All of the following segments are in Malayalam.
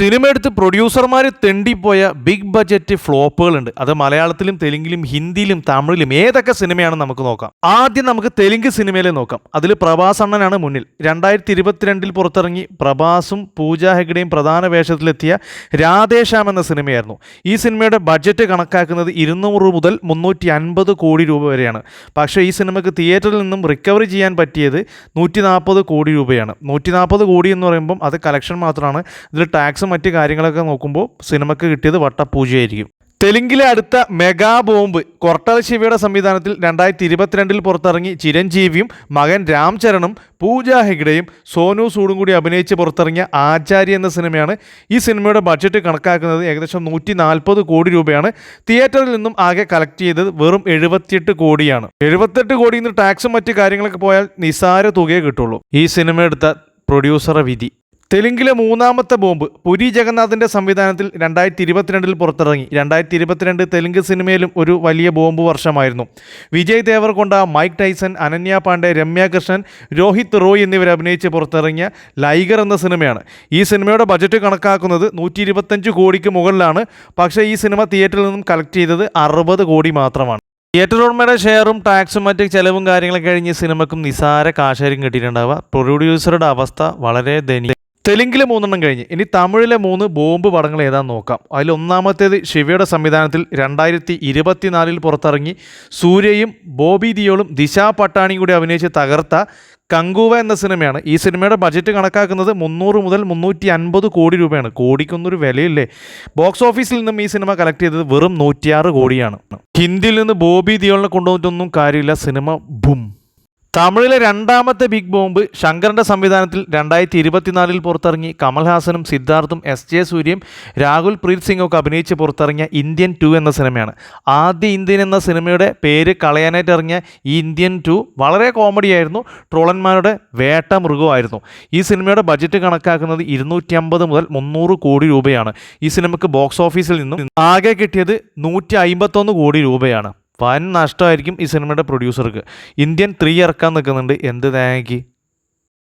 സിനിമ എടുത്ത് പ്രൊഡ്യൂസർമാർ തെണ്ടിപ്പോയ ബിഗ് ബഡ്ജറ്റ് ഫ്ലോപ്പുകളുണ്ട് അത് മലയാളത്തിലും തെലുങ്കിലും ഹിന്ദിയിലും തമിഴിലും ഏതൊക്കെ സിനിമയാണ് നമുക്ക് നോക്കാം. ആദ്യം നമുക്ക് തെലുങ്ക് സിനിമയിലെ നോക്കാം. അതിൽ പ്രഭാസ് അണ്ണനാണ് മുന്നിൽ. രണ്ടായിരത്തി ഇരുപത്തിരണ്ടിൽ പുറത്തിറങ്ങി പ്രഭാസും പൂജ ഹെഗ്ഡെയും പ്രധാന വേഷത്തിലെത്തിയ രാധേശ്യാം എന്ന സിനിമയായിരുന്നു. ഈ സിനിമയുടെ ബഡ്ജറ്റ് കണക്കാക്കുന്നത് ഇരുന്നൂറ് മുതൽ മുന്നൂറ്റി അൻപത് കോടി രൂപ വരെയാണ്. പക്ഷേ ഈ സിനിമയ്ക്ക് തിയേറ്ററിൽ നിന്നും റിക്കവറി ചെയ്യാൻ പറ്റിയത് നൂറ്റി നാൽപ്പത് കോടി രൂപയാണ്. നൂറ്റി നാൽപ്പത് കോടി എന്ന് പറയുമ്പം അത് കളക്ഷൻ മാത്രമാണ്. ഇതിൽ ടാക്സും മറ്റ് കാര്യങ്ങളൊക്കെ നോക്കുമ്പോൾ സിനിമയ്ക്ക് കിട്ടിയത് വട്ടപ്പൂജയായിരിക്കും തെലുങ്കിലെ അടുത്ത മെഗാ ബോംബ് കൊർട്ടൽ ശിവയുടെ സംവിധാനത്തിൽ രണ്ടായിരത്തി ഇരുപത്തിരണ്ടിൽ പുറത്തിറങ്ങി ചിരഞ്ജീവിയും മകൻ രാം ചരണും പൂജ ഹെഗ്ഡയും സോനു സൂടും കൂടി അഭിനയിച്ച് പുറത്തിറങ്ങിയ ആചാര്യ എന്ന സിനിമയാണ് ഈ സിനിമയുടെ ബഡ്ജറ്റ് കണക്കാക്കുന്നത് ഏകദേശം നൂറ്റി നാൽപ്പത് കോടി രൂപയാണ്. തിയേറ്ററിൽ നിന്നും ആകെ കളക്ട് ചെയ്തത് വെറും എഴുപത്തിയെട്ട് കോടിയാണ്. എഴുപത്തെട്ട് കോടിയിൽ നിന്ന് ടാക്സും മറ്റ് കാര്യങ്ങളൊക്കെ പോയാൽ നിസാര തുകയെ കിട്ടുള്ളൂ. ഈ സിനിമ എടുത്ത പ്രൊഡ്യൂസറെ വിധി. തെലുങ്കിലെ മൂന്നാമത്തെ ബോംബ് പുരി ജഗന്നാഥിന്റെ സംവിധാനത്തിൽ രണ്ടായിരത്തി ഇരുപത്തിരണ്ടിൽ പുറത്തിറങ്ങി. രണ്ടായിരത്തി ഇരുപത്തിരണ്ട് തെലുങ്ക് സിനിമയിലും ഒരു വലിയ ബോംബ് വർഷമായിരുന്നു. വിജയ് ദേവർകൊണ്ട മൈക്ക് ടൈസൺ അനന്യ പാണ്ഡെ രമ്യ കൃഷ്ണൻ രോഹിത് റോയ് എന്നിവർ അഭിനയിച്ച് പുറത്തിറങ്ങിയ ലൈഗർ എന്ന സിനിമയാണ്. ഈ സിനിമയുടെ ബജറ്റ് കണക്കാക്കുന്നത് നൂറ്റി ഇരുപത്തഞ്ച് കോടിക്ക് മുകളിലാണ്. പക്ഷേ ഈ സിനിമ തിയേറ്ററിൽ നിന്നും കളക്ട് ചെയ്തത് അറുപത് കോടി മാത്രമാണ്. തിയേറ്റർ ഉടമയുടെ ഷെയറും ടാക്സും മറ്റ് ചെലവും കാര്യങ്ങളൊക്കെ കഴിഞ്ഞ് സിനിമക്കും നിസാര കാശാരും കിട്ടിയിട്ടുണ്ടാവുക. പ്രൊഡ്യൂസറുടെ അവസ്ഥ വളരെ ദയനീയ തെലുങ്കിലെ മൂന്നെണ്ണം കഴിഞ്ഞ്. ഇനി തമിഴിലെ മൂന്ന് ബോംബ് പടങ്ങൾ ഏതാന്ന് നോക്കാം. അതിൽ ഒന്നാമത്തേത് ശിവയുടെ സംവിധാനത്തിൽ രണ്ടായിരത്തി ഇരുപത്തിനാലിൽ പുറത്തിറങ്ങി സൂര്യയും ബോബി ദിയോളും ദിശ പട്ടാണിയും കൂടി അഭിനയിച്ച് തകർത്ത കങ്കുവ എന്ന സിനിമയാണ്. ഈ സിനിമയുടെ ബജറ്റ് കണക്കാക്കുന്നത് മുന്നൂറ് മുതൽ മുന്നൂറ്റി അൻപത് കോടി രൂപയാണ്. കോടിക്കൊന്നൊരു വിലയില്ലേ? ബോക്സ് ഓഫീസിൽ നിന്നും ഈ സിനിമ കളക്ട് ചെയ്തത് വെറും നൂറ്റിയാറ് കോടിയാണ്. ഹിന്ദിയിൽ നിന്ന് ബോബി ദിയോളിനെ കൊണ്ടുവന്നിട്ടൊന്നും കാര്യമില്ല. സിനിമ ബും. തമിഴിലെ രണ്ടാമത്തെ ബിഗ് ബോംബ് ശങ്കറിന്റെ സംവിധാനത്തിൽ രണ്ടായിരത്തി ഇരുപത്തിനാലിൽ പുറത്തിറങ്ങി കമൽഹാസനും സിദ്ധാർത്ഥും എസ് ജെ സൂര്യയും രാഹുൽ പ്രീത് സിംഗും ഒക്കെ അഭിനയിച്ച് പുറത്തിറങ്ങിയ ഇന്ത്യൻ ടു എന്ന സിനിമയാണ്. ആദ്യ ഇന്ത്യൻ എന്ന സിനിമയുടെ പേര് കളയാനായിട്ട് ഇറങ്ങിയ ഈ ഇന്ത്യൻ ടു വളരെ കോമഡി ആയിരുന്നു. ട്രോളന്മാരുടെ വേട്ട മൃഗമായിരുന്നു ഈ സിനിമയുടെ ബജറ്റ് കണക്കാക്കുന്നത് ഇരുന്നൂറ്റി അമ്പത് മുതൽ മുന്നൂറ് കോടി രൂപയാണ്. ഈ സിനിമയ്ക്ക് ബോക്സ് ഓഫീസിൽ നിന്നും ആകെ കിട്ടിയത് നൂറ്റി അമ്പത്തൊന്ന് കോടി രൂപയാണ്. വൻ നഷ്ടമായിരിക്കും ഈ സിനിമയുടെ പ്രൊഡ്യൂസർക്ക് ഇന്ത്യൻ ത്രീ ഇറക്കാൻ നിൽക്കുന്നുണ്ട് എന്ത് തേങ്ങയ്ക്ക്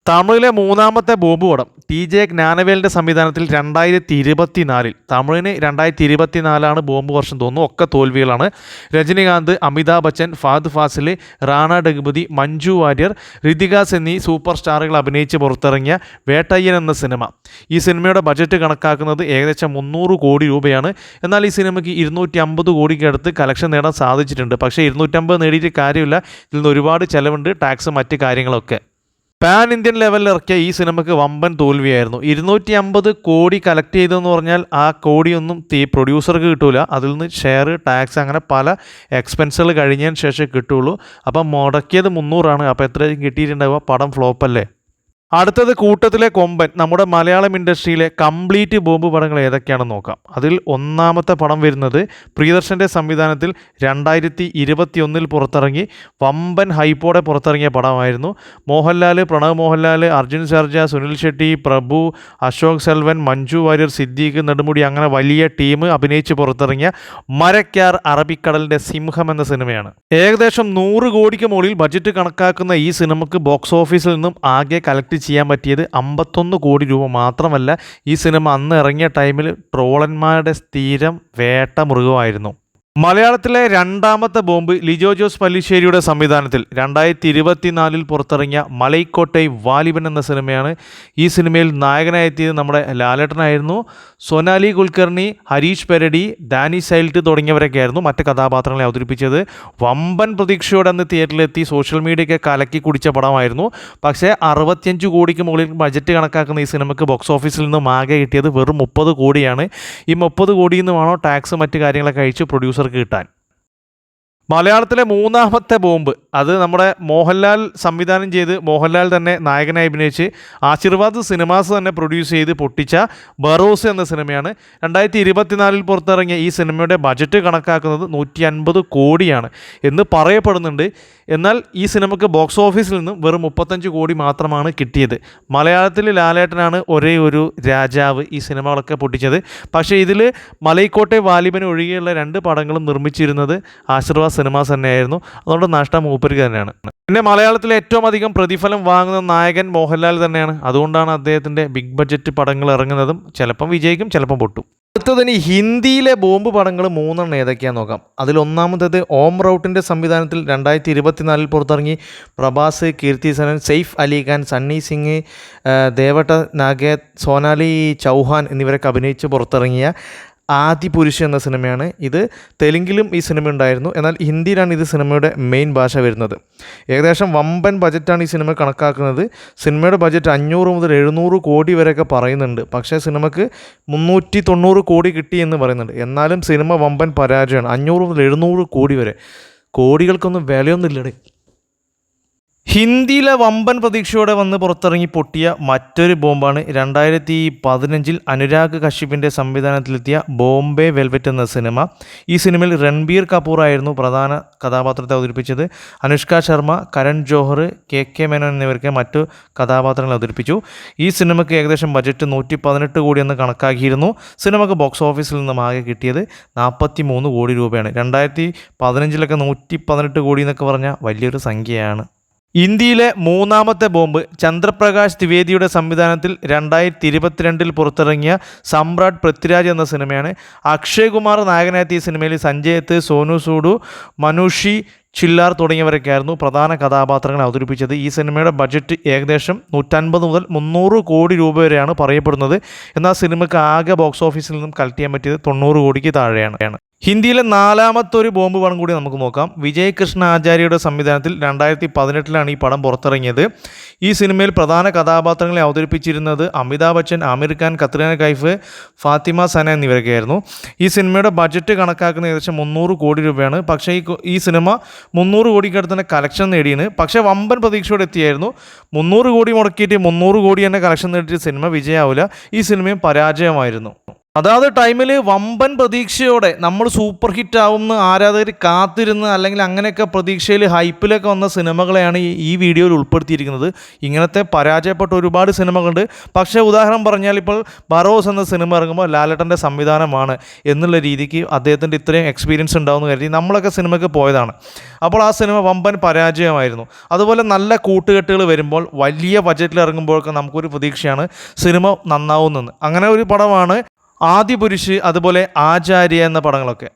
തമിഴിലെ മൂന്നാമത്തെ ബോംബ് പടം ടി ജെ ജ്ഞാനവേലിന്റെ സംവിധാനത്തിൽ രണ്ടായിരത്തി ഇരുപത്തിനാലിൽ തമിഴിന് രണ്ടായിരത്തി ഇരുപത്തിനാലാണ് ബോംബ് വർഷം തോന്നുന്നു. ഒക്കെ തോൽവികളാണ്. രജനികാന്ത് അമിതാഭ് ബച്ചൻ ഫാദ് ഫാസിൽ റാണ ഡഗുപതി മഞ്ജു വാര്യർ ഋതികാസ് എന്നീ സൂപ്പർ സ്റ്റാറുകൾ അഭിനയിച്ച് പുറത്തിറങ്ങിയ വേട്ടയ്യൻ എന്ന സിനിമ. ഈ സിനിമയുടെ ബജറ്റ് കണക്കാക്കുന്നത് ഏകദേശം മുന്നൂറ് കോടി രൂപയാണ്. എന്നാൽ ഈ സിനിമയ്ക്ക് ഇരുന്നൂറ്റി അമ്പത് കോടിക്ക് അടുത്ത് കളക്ഷൻ നേടാൻ സാധിച്ചിട്ടുണ്ട്. പക്ഷേ ഇരുന്നൂറ്റമ്പത് നേടിയിട്ട് കാര്യമില്ല. ഇതിൽ നിന്ന് ഒരുപാട് ചിലവുണ്ട് ടാക്സ് മറ്റ് കാര്യങ്ങളൊക്കെ. പാൻ ഇന്ത്യൻ ലെവലിൽ ഇറക്കിയ ഈ സിനിമയ്ക്ക് വമ്പൻ തോൽവിയായിരുന്നു. ഇരുന്നൂറ്റി അമ്പത് കോടി കളക്ട് ചെയ്തെന്ന് പറഞ്ഞാൽ ആ കോടിയൊന്നും തീ പ്രൊഡ്യൂസർക്ക് കിട്ടൂല. അതിൽ നിന്ന് ഷെയർ ടാക്സ് അങ്ങനെ പല എക്സ്പെൻസുകൾ കഴിഞ്ഞതിന് ശേഷം കിട്ടുള്ളൂ. അപ്പം മുടക്കിയത് മുന്നൂറാണ്. അപ്പോൾ എത്രയും കിട്ടിയിട്ടുണ്ടാവുക? പടം ഫ്ലോപ്പ് അല്ലേ? അടുത്തത് കൂട്ടത്തിലെ കൊമ്പൻ നമ്മുടെ മലയാളം ഇൻഡസ്ട്രിയിലെ കംപ്ലീറ്റ് ബോംബ് പടങ്ങൾ ഏതൊക്കെയാണെന്ന് നോക്കാം. അതിൽ ഒന്നാമത്തെ പടം വരുന്നത് പ്രിയദർശന്റെ സംവിധാനത്തിൽ രണ്ടായിരത്തി ഇരുപത്തി ഒന്നിൽ പുറത്തിറങ്ങി വമ്പൻ ഹൈപ്പോടെ പുറത്തിറങ്ങിയ പടമായിരുന്നു. മോഹൻലാൽ പ്രണവ് മോഹൻലാൽ അർജുൻ സർജ സുനിൽ ഷെട്ടി പ്രഭു അശോക് സെൽവൻ മഞ്ജു വാര്യർ സിദ്ദീഖ് നെടുമുടി അങ്ങനെ വലിയ ടീം അഭിനയിച്ച് പുറത്തിറങ്ങിയ മരക്കാർ അറബിക്കടലിന്റെ സിംഹം എന്ന സിനിമയാണ്. ഏകദേശം നൂറ് കോടിക്ക് മുകളിൽ ബജറ്റ് കണക്കാക്കുന്ന ഈ സിനിമക്ക് ബോക്സ് ഓഫീസിൽ നിന്നും ആകെ കളക്ട് ചെയ്യാൻ പറ്റിയത് അമ്പത്തൊന്ന് കോടി രൂപ മാത്രമല്ല ഈ സിനിമ അന്ന് ഇറങ്ങിയ ടൈമിൽ ട്രോളന്മാരുടെ സ്ഥിരം വേട്ട മൃഗമായിരുന്നു മലയാളത്തിലെ രണ്ടാമത്തെ ബോംബ് ലിജോ ജോസ് പല്ലിശ്ശേരിയുടെ സംവിധാനത്തിൽ രണ്ടായിരത്തി ഇരുപത്തിനാലിൽ പുറത്തിറങ്ങിയ മലൈക്കോട്ടൈ വാലിബൻ എന്ന സിനിമയാണ് ഈ സിനിമയിൽ നായകനായെത്തിയത് നമ്മുടെ ലാലേട്ടനായിരുന്നു. സൊനാലി കുൽക്കർണി ഹരീഷ് പെരടി ഡാനി സൈൽറ്റ് തുടങ്ങിയവരൊക്കെ ആയിരുന്നു മറ്റ് കഥാപാത്രങ്ങളെ അവതരിപ്പിച്ചത്. വമ്പൻ പ്രതീക്ഷയോടെ അന്ന് തിയേറ്ററിലെത്തി സോഷ്യൽ മീഡിയയൊക്കെ കലക്കി കുടിച്ച പടമായിരുന്നു. പക്ഷേ അറുപത്തിയഞ്ച് കോടിക്ക് മുകളിൽ ബജറ്റ് കണക്കാക്കുന്ന ഈ സിനിമയ്ക്ക് ബോക്സ് ഓഫീസിൽ നിന്ന് ആകെ കിട്ടിയത് വെറും മുപ്പത് കോടിയാണ്. ഈ മുപ്പത് കോടിയിൽ നിന്ന് വേണോ ടാക്സ് മറ്റ് കാര്യങ്ങളൊക്കെ കഴിച്ച് പ്രൊഡ്യൂസർക്ക് കിട്ടാൻ. മലയാളത്തിലെ മൂന്നാമത്തെ ബോംബ് അത് നമ്മുടെ മോഹൻലാൽ സംവിധാനം ചെയ്ത് മോഹൻലാൽ തന്നെ നായകനായി അഭിനയിച്ച് ആശീർവാദ് സിനിമാസ് തന്നെ പ്രൊഡ്യൂസ് ചെയ്ത് പൊട്ടിച്ച ബറോസ് എന്ന സിനിമയാണ്. രണ്ടായിരത്തി ഇരുപത്തിനാലിൽ പുറത്തിറങ്ങിയ ഈ സിനിമയുടെ ബജറ്റ് കണക്കാക്കുന്നത് നൂറ്റി അൻപത് കോടിയാണ് എന്ന് പറയപ്പെടുന്നുണ്ട്. എന്നാൽ ഈ സിനിമയ്ക്ക് ബോക്സ് ഓഫീസിൽ നിന്നും വെറും മുപ്പത്തഞ്ച് കോടി മാത്രമാണ് കിട്ടിയത്. മലയാളത്തിൽ ലാലേട്ടനാണ് ഒരേ ഒരു രാജാവ് ഈ സിനിമകളൊക്കെ പൊട്ടിച്ചത്. പക്ഷേ ഇതിൽ മലൈക്കോട്ടെ വാലിബൻ ഒഴികെയുള്ള രണ്ട് പടങ്ങളും നിർമ്മിച്ചിരുന്നത് ആശീർവാദ് സിനിമാസ് തന്നെയായിരുന്നു. അതുകൊണ്ട് നഷ്ടം മൂപ്പർക്ക് തന്നെയാണ്. പിന്നെ മലയാളത്തിലെ ഏറ്റവും അധികം പ്രതിഫലം വാങ്ങുന്ന നായകൻ മോഹൻലാൽ തന്നെയാണ്. അതുകൊണ്ടാണ് അദ്ദേഹത്തിന്റെ ബിഗ് ബഡ്ജറ്റ് പടങ്ങൾ ഇറങ്ങുന്നതും ചിലപ്പം വിജയിക്കും ചിലപ്പം പൊട്ടും. അടുത്തതിന് ഹിന്ദിയിലെ ബോംബ് പടങ്ങൾ മൂന്നെണ്ണം ഏതൊക്കെയാണ് നോക്കാം. അതിൽ ഒന്നാമത്തേത് ഓം റൗട്ടിന്റെ സംവിധാനത്തിൽ രണ്ടായിരത്തി ഇരുപത്തിനാലിൽ പുറത്തിറങ്ങി പ്രഭാസ് കീർത്തി സനൻ സെയ്ഫ് അലി ഖാൻ സണ്ണി സിംഗ് ദേവട്ട നാഗേ സോനാലി ചൗഹാൻ എന്നിവരൊക്കെ അഭിനയിച്ച് പുറത്തിറങ്ങിയ ആദി പുരുഷ എന്ന സിനിമയാണ് ഇത്. തെലുങ്കിലും ഈ സിനിമ ഉണ്ടായിരുന്നു. എന്നാൽ ഹിന്ദിയിലാണ് ഇത് സിനിമയുടെ മെയിൻ ഭാഷ വരുന്നത്. ഏകദേശം വമ്പൻ ബജറ്റാണ് ഈ സിനിമ കണക്കാക്കുന്നത്. സിനിമയുടെ ബജറ്റ് അഞ്ഞൂറ് മുതൽ എഴുന്നൂറ് കോടി വരെയൊക്കെ പറയുന്നുണ്ട്. പക്ഷേ സിനിമക്ക് മുന്നൂറ്റി തൊണ്ണൂറ് കോടി കിട്ടി എന്ന് പറയുന്നുണ്ട്. എന്നാലും സിനിമ വമ്പൻ പരാജയമാണ്. അഞ്ഞൂറ് മുതൽ എഴുന്നൂറ് കോടി വരെ. കോടികൾക്കൊന്നും വിലയൊന്നും ഇല്ലടേ ഹിന്ദിയിലെ വമ്പൻ പ്രതീക്ഷയോടെ വന്ന് പുറത്തിറങ്ങി പൊട്ടിയ മറ്റൊരു ബോംബാണ് രണ്ടായിരത്തി പതിനഞ്ചിൽ അനുരാഗ് കശ്യപിന്റെ സംവിധാനത്തിലെത്തിയ ബോംബെ വെൽവെറ്റ് എന്ന സിനിമ. ഈ സിനിമയിൽ രൺബീർ കപൂർ ആയിരുന്നു പ്രധാന കഥാപാത്രത്തെ അവതരിപ്പിച്ചത്. അനുഷ്ക ശർമ്മ കരൺ ജോഹർ കെ കെ മേനോൻ എന്നിവർക്ക് മറ്റു കഥാപാത്രങ്ങൾ അവതരിപ്പിച്ചു. ഈ സിനിമയ്ക്ക് ഏകദേശം ബജറ്റ് നൂറ്റി പതിനെട്ട് കോടിയെന്ന് കണക്കാക്കിയിരുന്നു സിനിമക്ക് ബോക്സ് ഓഫീസിൽ നിന്നും ആകെ കിട്ടിയത് നാൽപ്പത്തി മൂന്ന് കോടി രൂപയാണ്. രണ്ടായിരത്തി പതിനഞ്ചിലൊക്കെ നൂറ്റി പതിനെട്ട് കോടി എന്നൊക്കെ പറഞ്ഞാൽ വലിയൊരു സംഖ്യയാണ്. ഇന്ത്യയിലെ മൂന്നാമത്തെ ബോംബ് ചന്ദ്രപ്രകാശ് ദ്വിവേദിയുടെ സംവിധാനത്തിൽ രണ്ടായിരത്തി ഇരുപത്തിരണ്ടിൽ പുറത്തിറങ്ങിയ സമ്രാട്ട് പൃഥ്വിരാജ് എന്ന സിനിമയാണ്. അക്ഷയ് കുമാർ ഈ സിനിമയിൽ സഞ്ജയത്ത് സോനു സൂഡു മനുഷി ചില്ലാർ തുടങ്ങിയവരൊക്കെയായിരുന്നു പ്രധാന കഥാപാത്രങ്ങൾ അവതരിപ്പിച്ചത്. ഈ സിനിമയുടെ ബഡ്ജറ്റ് ഏകദേശം നൂറ്റൻപത് മുതൽ മുന്നൂറ് കോടി രൂപ വരെയാണ് പറയപ്പെടുന്നത്. എന്നാൽ സിനിമയ്ക്ക് ആകെ ബോക്സ് ഓഫീസിൽ നിന്നും കളക്ട് ചെയ്യാൻ പറ്റിയത് തൊണ്ണൂറ് കോടിക്ക് താഴെയാണ്. ഹിന്ദിയിലെ നാലാമത്തെ ഒരു ബോംബ് പടം കൂടി നമുക്ക് നോക്കാം. വിജയകൃഷ്ണ ആചാര്യയുടെ സംവിധാനത്തിൽ രണ്ടായിരത്തി പതിനെട്ടിലാണ് ഈ പടം പുറത്തിറങ്ങിയത്. ഈ സിനിമയിൽ പ്രധാന കഥാപാത്രങ്ങളെ അവതരിപ്പിച്ചിരുന്നത് അമിതാഭ് ബച്ചൻ ആമിർ ഖാൻ കത്രീന കൈഫ് ഫാത്തിമ സന എന്നിവരൊക്കെയായിരുന്നു. ഈ സിനിമയുടെ ബഡ്ജറ്റ് കണക്കാക്കുന്ന ഏകദേശം മുന്നൂറ് കോടി രൂപയാണ്. പക്ഷേ ഈ സിനിമ മുന്നൂറ് കോടിക്കടുത്ത് തന്നെ കലക്ഷൻ നേടിയാണ് പക്ഷേ വമ്പൻ പ്രതീക്ഷയോടെ എത്തിയായിരുന്നു. മുന്നൂറ് കോടി മുടക്കിയിട്ട് മുന്നൂറ് കോടി തന്നെ കലക്ഷൻ നേടിയിട്ട് സിനിമ വിജയമാവില്ല ഈ സിനിമയും പരാജയമായിരുന്നു. അതാത് ടൈമിൽ വമ്പൻ പ്രതീക്ഷയോടെ നമ്മൾ സൂപ്പർ ഹിറ്റ് ആവുമെന്ന് ആരാധകർ കാത്തിരുന്ന് അല്ലെങ്കിൽ അങ്ങനെയൊക്കെ പ്രതീക്ഷയിൽ ഹൈപ്പിലൊക്കെ വന്ന സിനിമകളെയാണ് ഈ വീഡിയോയിൽ ഉൾപ്പെടുത്തിയിരിക്കുന്നത്. ഇങ്ങനത്തെ പരാജയപ്പെട്ട ഒരുപാട് സിനിമകളുണ്ട്. പക്ഷേ ഉദാഹരണം പറഞ്ഞാൽ ഇപ്പോൾ ബറോസ് എന്ന സിനിമ ഇറങ്ങുമ്പോൾ ലാലട്ടന്റെ സംവിധാനമാണ് എന്നുള്ള രീതിക്ക് അദ്ദേഹത്തിന്റെ ഇത്രയും എക്സ്പീരിയൻസ് ഉണ്ടാവുമെന്ന് കരുതി നമ്മളൊക്കെ സിനിമയ്ക്ക് പോയതാണ്. അപ്പോൾ ആ സിനിമ വമ്പൻ പരാജയമായിരുന്നു. അതുപോലെ നല്ല കൂട്ടുകെട്ടുകൾ വരുമ്പോൾ വലിയ ബജറ്റിൽ ഇറങ്ങുമ്പോഴൊക്കെ നമുക്കൊരു പ്രതീക്ഷയാണ് സിനിമ നന്നാവുന്നെന്ന്. അങ്ങനെ ഒരു പടമാണ് ആദ്യ പുരുഷ് അതുപോലെ ആചാര്യ എന്ന പടങ്ങളൊക്കെ.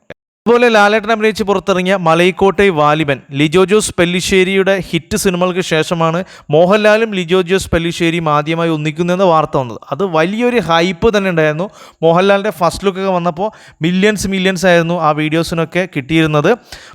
അതുപോലെ ലാലേട്ടൻ അഭിനയിച്ച് പുറത്തിറങ്ങിയ മലൈക്കോട്ടെ വാലിബൻ ലിജോ ജോസ് പെല്ലിശ്ശേരിയുടെ ഹിറ്റ് സിനിമകൾക്ക് ശേഷമാണ് മോഹൻലാലും ലിജോ ജോസ് പെല്ലിശ്ശേരിയും ആദ്യമായി ഒന്നിക്കുന്നതെന്ന് വാർത്ത വന്നത്. അത് വലിയൊരു ഹൈപ്പ് തന്നെ ഉണ്ടായിരുന്നു. മോഹൻലാലിന്റെ ഫസ്റ്റ് ലുക്കൊക്കെ വന്നപ്പോൾ മില്യൺസ് മില്യൺസ് ആയിരുന്നു ആ വീഡിയോസിനൊക്കെ കിട്ടിയിരുന്നത്.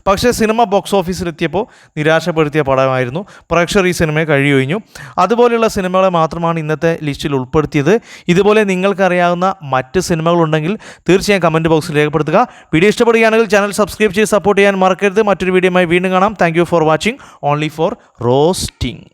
പക്ഷേ സിനിമ ബോക്സ് ഓഫീസിലെത്തിയപ്പോൾ നിരാശപ്പെടുത്തിയ പടമായിരുന്നു. പ്രേക്ഷകർ ഈ സിനിമയെ കഴിയൊഴിഞ്ഞു അതുപോലെയുള്ള സിനിമകളെ മാത്രമാണ് ഇന്നത്തെ ലിസ്റ്റിൽ ഉൾപ്പെടുത്തിയത്. ഇതുപോലെ നിങ്ങൾക്കറിയാവുന്ന മറ്റ് സിനിമകളുണ്ടെങ്കിൽ തീർച്ചയായും കമന്റ് ബോക്സിൽ രേഖപ്പെടുത്തുക. വീഡിയോ ഇഷ്ടപ്പെടുകയാണെങ്കിൽ ചാനൽ സബ്സ്ക്രൈബ് ചെയ്ത് സപ്പോർട്ട് ചെയ്യാൻ മറക്കരുത്. മറ്റൊരു വീഡിയോയുമായി വീണ്ടും കാണാം. Thank for watching only for roasting